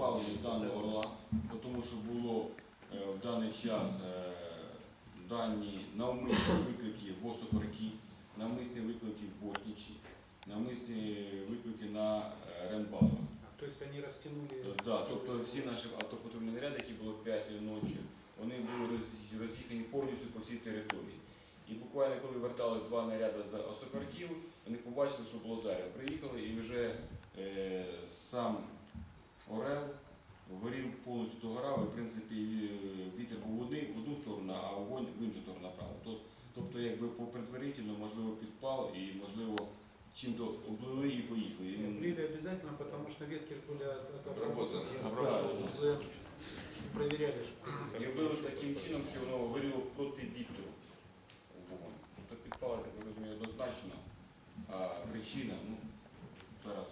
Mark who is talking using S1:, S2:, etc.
S1: позбавлені даного орла, тому що було е, в даний час е, дані навмисні виклики в осокорки, навмисні виклики в Ботнічі, навмисні виклики на е, Ренбаха.
S2: То есть они.
S1: Да, тобто всі наші автопатрульні наряди, які було 5 ночі, вони були роз'їхані повністю по всій території. І буквально коли вертались два наряди з Осокорків, вони побачили, що було заря. Приїхали і вже е, сам Орел горів повністю догорав, і в принципі е, вітер був в одну, в одну сторону, а вогонь в іншу сторону направо. Тоб- Тобто, якби по предварительно, можливо, підпал і можливо чим-то облили і поїхали. І, ну,
S2: Облили обязательно, потому что ветки же были от- от-
S3: Обработаны.
S2: Я
S1: Обработаны.
S2: спрашивал, з- проверяли, что...
S1: І вбили таким чином, що воно горіло проти вітру вогонь. Тобто підпали, так я розумію, однозначно. А причина, ну, зараз